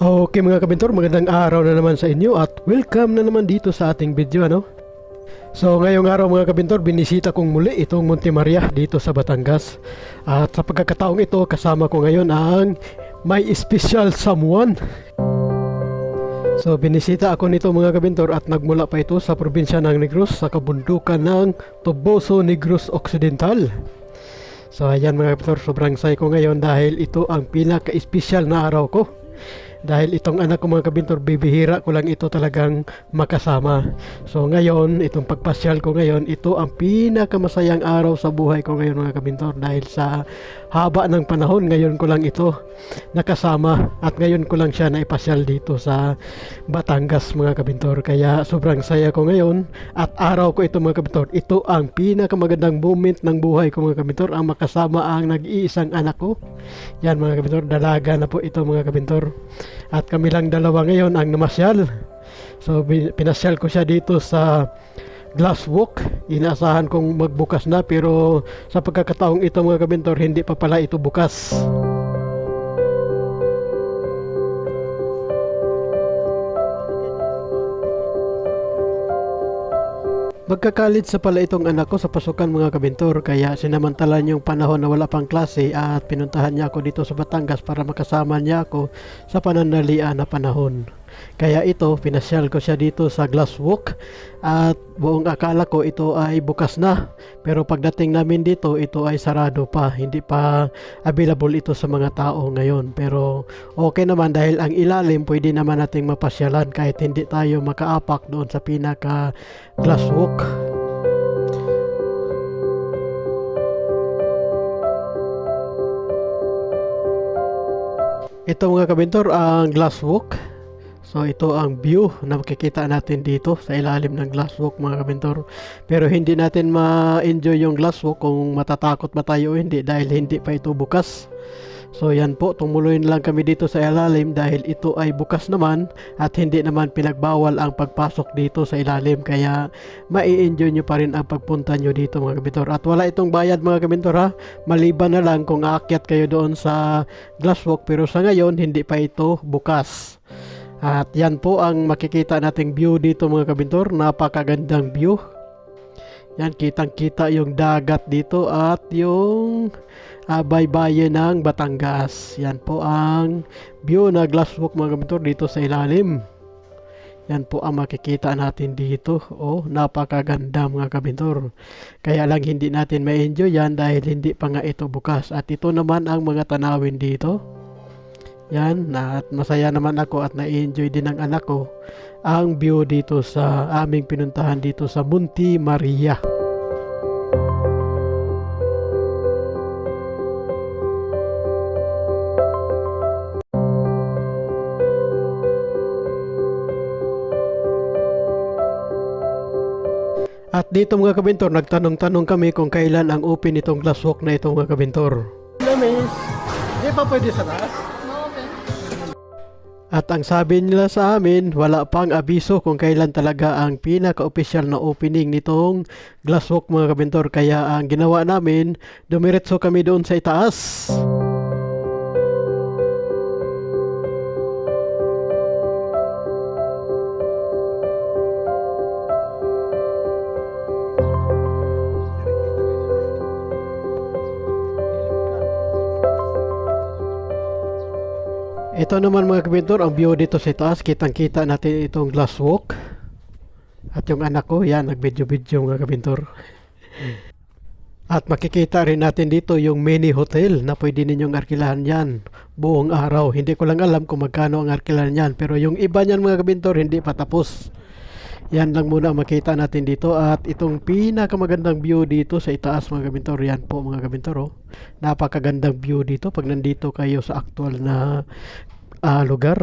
Okay mga kabintor, magandang araw na naman sa inyo at welcome na naman dito sa ating video ano. So ngayong araw mga kabintor, binisita kong muli itong Monte Maria dito sa Batangas. At sa pagkakataong ito, kasama ko ngayon ang may special someone. So binisita ako nito mga kabintor at nagmula pa ito sa probinsya ng Negros sa kabundukan ng Toboso Negros Occidental. So ayan mga kabintor, sobrang say ko ngayon dahil ito ang pinaka-special na araw ko. Dahil itong anak ko mga kabintor, bibihira ko lang ito talagang makasama. So ngayon, itong pagpasyal ko ngayon, ito ang pinakamasayang araw sa buhay ko ngayon mga kabintor. Dahil sa haba ng panahon, ngayon ko lang ito nakasama. At ngayon ko lang siya naipasyal dito sa Batangas mga kabintor. Kaya sobrang saya ko ngayon. At araw ko ito mga kabintor. Ito ang pinakamagandang moment ng buhay ko mga kabintor. Ang makasama ang nag-iisang anak ko. Yan mga kabintor, dalaga na po ito mga kabintor. At kami lang dalawa ngayon ang namasyal. So pinasyal ko siya dito sa glass walk. Inaasahan kong magbukas na pero sa pagkakataong ito mga kabintor hindi pa pala ito bukas. Magkakalit sa pala itong anak ko sa pasukan mga kabintor kaya sinamantalan yung panahon na wala pang klase at pinuntahan niya ako dito sa Batangas para makasama niya ako sa pananalian na panahon. Kaya ito, pinasyal ko siya dito sa glass walk at buong akala ko ito ay bukas na. Pero pagdating namin dito, ito ay sarado pa. Hindi pa available ito sa mga tao ngayon. Pero okay naman dahil ang ilalim pwede naman nating mapasyalan kahit hindi tayo makaapak doon sa pinaka glass walk. Ito mga kabintor, ang glass walk. So ito ang view na makikita natin dito sa ilalim ng glass walk mga kabintor. Pero hindi natin ma-enjoy yung glass walk kung matatakot ba tayo o hindi dahil hindi pa ito bukas. So yan po, tumuloy na lang kami dito sa ilalim dahil ito ay bukas naman at hindi naman pinagbawal ang pagpasok dito sa ilalim kaya mai-enjoy nyo pa rin ang pagpunta nyo dito mga kabintor. At wala itong bayad mga kabintor ha, maliban na lang kung aakyat kayo doon sa glass walk pero sa ngayon hindi pa ito bukas. At yan po ang makikita nating view dito mga kabintor. Napakagandang view. Yan, kitang-kita yung dagat dito at yung uh, baybayin ng Batangas. Yan po ang view na glass walk mga kabintor dito sa ilalim. Yan po ang makikita natin dito. Oh, napakaganda mga kabintor. Kaya lang hindi natin ma-enjoy yan dahil hindi pa nga ito bukas. At ito naman ang mga tanawin dito. Yan, at masaya naman ako at na-enjoy din ng anak ko ang view dito sa aming pinuntahan dito sa Munti Maria. At dito mga kabintor, nagtanong-tanong kami kung kailan ang open itong glass walk na ito mga kabintor. Miss, di pa pwede sa taas? At ang sabi nila sa amin, wala pang abiso kung kailan talaga ang pinaka-official na opening nitong glasswalk mga kabintor. Kaya ang ginawa namin, dumiretso kami doon sa itaas. Ito naman mga kabintor, ang view dito sa itaas, kitang-kita natin itong glass walk. At yung anak ko, yan, nag-video-video mga kabintor. At makikita rin natin dito yung mini hotel na pwede ninyong arkilahan yan buong araw. Hindi ko lang alam kung magkano ang arkilahan yan. Pero yung iba niyan mga kabintor, hindi pa tapos. Yan lang muna makita natin dito at itong pinakamagandang view dito sa itaas mga kabintor. Yan po mga kabintor. Oh. Napakagandang view dito pag nandito kayo sa actual na ah, lugar.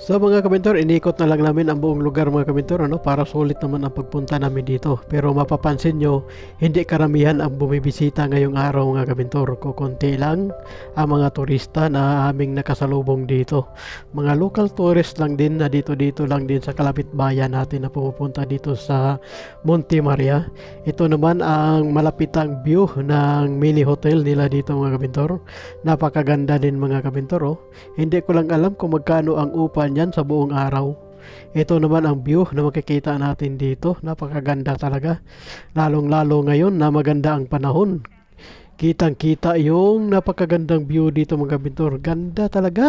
So mga kabintor, inikot na lang namin ang buong lugar mga kabintor ano, para sulit naman ang pagpunta namin dito. Pero mapapansin nyo, hindi karamihan ang bumibisita ngayong araw mga kabintor. Kukunti lang ang mga turista na aming nakasalubong dito. Mga local tourist lang din na dito-dito lang din sa kalapit bayan natin na pumupunta dito sa Monte Maria. Ito naman ang malapitang view ng mini hotel nila dito mga kabintor. Napakaganda din mga kabintor. Oh. Hindi ko lang alam kung magkano ang upa niyan sa buong araw. Ito naman ang view na makikita natin dito. Napakaganda talaga. Lalong-lalo ngayon na maganda ang panahon. Kitang-kita yung napakagandang view dito mga kabintor. Ganda talaga.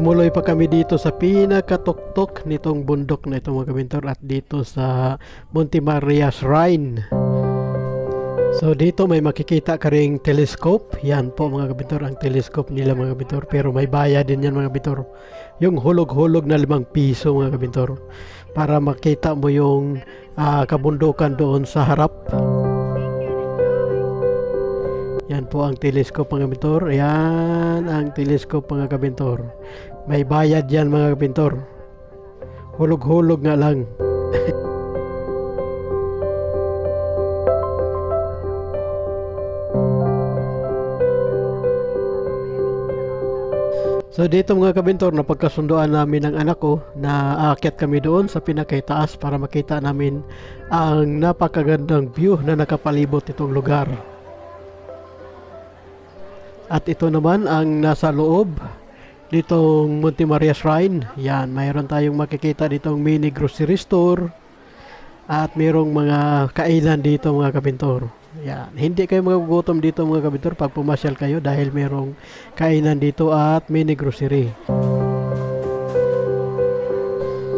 Tumuloy pa kami dito sa pinakatuktok nitong bundok na ito mga kabintor at dito sa Monte Maria Shrine. So dito may makikita ka ring telescope. Yan po mga kabintor ang telescope nila mga kabintor. Pero may bayad din yan mga kabintor. Yung hulog-hulog na limang piso mga kabintor. Para makita mo yung ah, kabundukan doon sa harap. Yan po ang telescope mga kabintor. Yan ang telescope mga kabintor. May bayad yan mga kabintor. Hulog-hulog nga lang. So dito mga kabintor, napagkasundoan namin ng anak ko na aakyat kami doon sa pinakaitaas para makita namin ang napakagandang view na nakapalibot itong lugar. At ito naman ang nasa loob ditong Monte Maria Shrine. Yan, mayroon tayong makikita ditong mini grocery store at mayroong mga kainan dito mga kabintor. Yan, hindi kayo magugutom dito mga kabintor pag pumasyal kayo dahil mayroong kainan dito at mini grocery.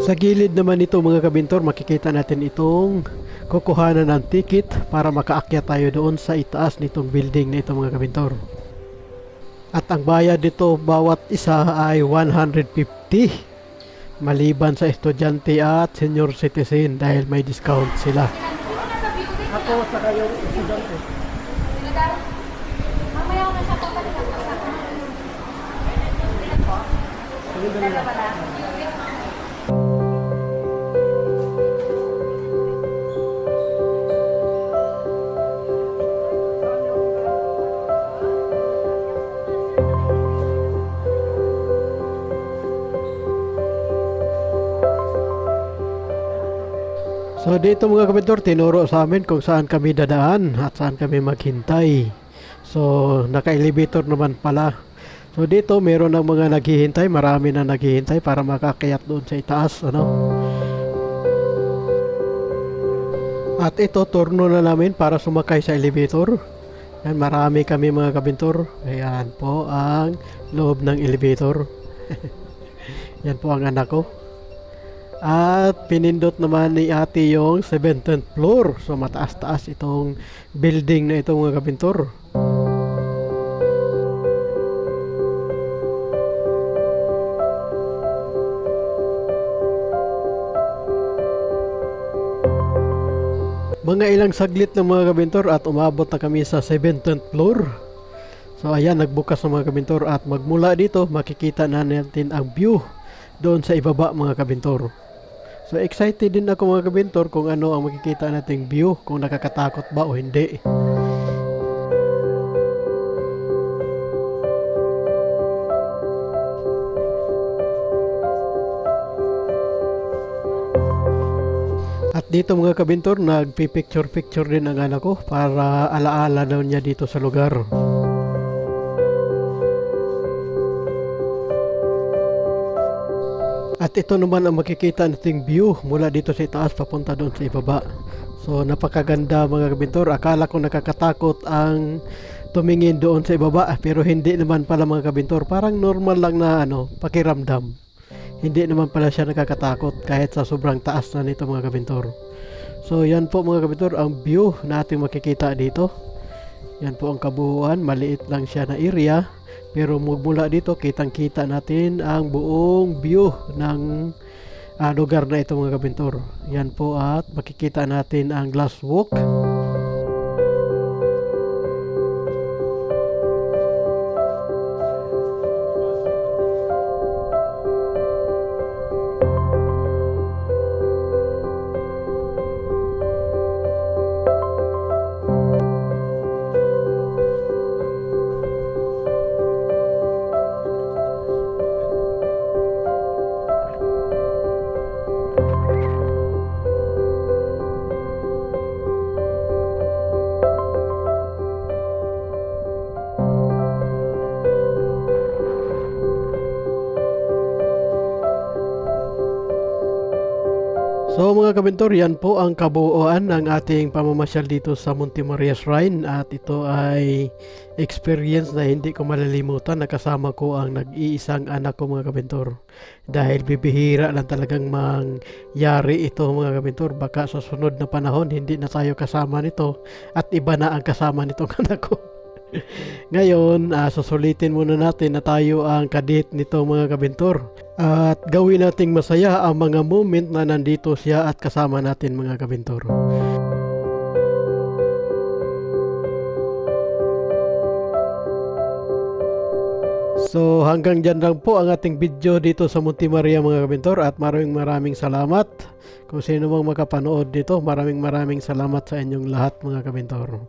Sa gilid naman nito mga kabintor, makikita natin itong kukuhanan ng ticket para makaakyat tayo doon sa itaas nitong building na ito mga kabintor. At ang bayad dito bawat isa ay 150 maliban sa estudyante at senior citizen dahil may discount sila. Ako sa kayo estudyante. Mamaya ako na siya sa Dala So dito mga kabintor, tinuro sa amin kung saan kami dadaan at saan kami maghintay. So naka-elevator naman pala. So dito meron ng mga naghihintay, marami na naghihintay para makakayat doon sa itaas. Ano? At ito, turno na namin para sumakay sa elevator. Yan, marami kami mga kabintor. Ayan po ang loob ng elevator. Yan po ang anak ko. At pinindot naman ni ate yung 17th floor. So mataas-taas itong building na ito mga kabintor. Mga ilang saglit ng mga kabintor at umabot na kami sa 17th floor. So ayan, nagbukas ng mga kabintor at magmula dito makikita na natin ang view doon sa ibaba mga kabintor. So excited din ako mga kabintor kung ano ang makikita nating view, kung nakakatakot ba o hindi. At dito mga kabintor, nagpi-picture-picture din ang anak ko para alaala daw niya dito sa lugar. At ito naman ang makikita nating view mula dito sa itaas papunta doon sa ibaba. So napakaganda mga kabintor. Akala ko nakakatakot ang tumingin doon sa ibaba pero hindi naman pala mga kabintor. Parang normal lang na ano, pakiramdam. Hindi naman pala siya nakakatakot kahit sa sobrang taas na nito mga kabintor. So yan po mga kabintor ang view na ating makikita dito. Yan po ang kabuuan, maliit lang siya na area Pero mula dito, kitang-kita natin ang buong view ng ah, lugar na ito mga kabintor. Yan po at makikita natin ang glass walk. Mga kabintor, yan po ang kabuuan ng ating pamamasyal dito sa Monte Maria Shrine at ito ay experience na hindi ko malilimutan na kasama ko ang nag-iisang anak ko mga kabintor. Dahil bibihira lang talagang mangyari ito mga kabintor. Baka sa sunod na panahon hindi na tayo kasama nito at iba na ang kasama nitong anak ko. Ngayon, ah, susulitin muna natin na tayo ang kadit nito mga kabintor. At gawin nating masaya ang mga moment na nandito siya at kasama natin mga kabintor. So hanggang dyan lang po ang ating video dito sa Monte Maria mga kabintor at maraming maraming salamat. Kung sino mang makapanood dito, maraming maraming salamat sa inyong lahat mga kabintor.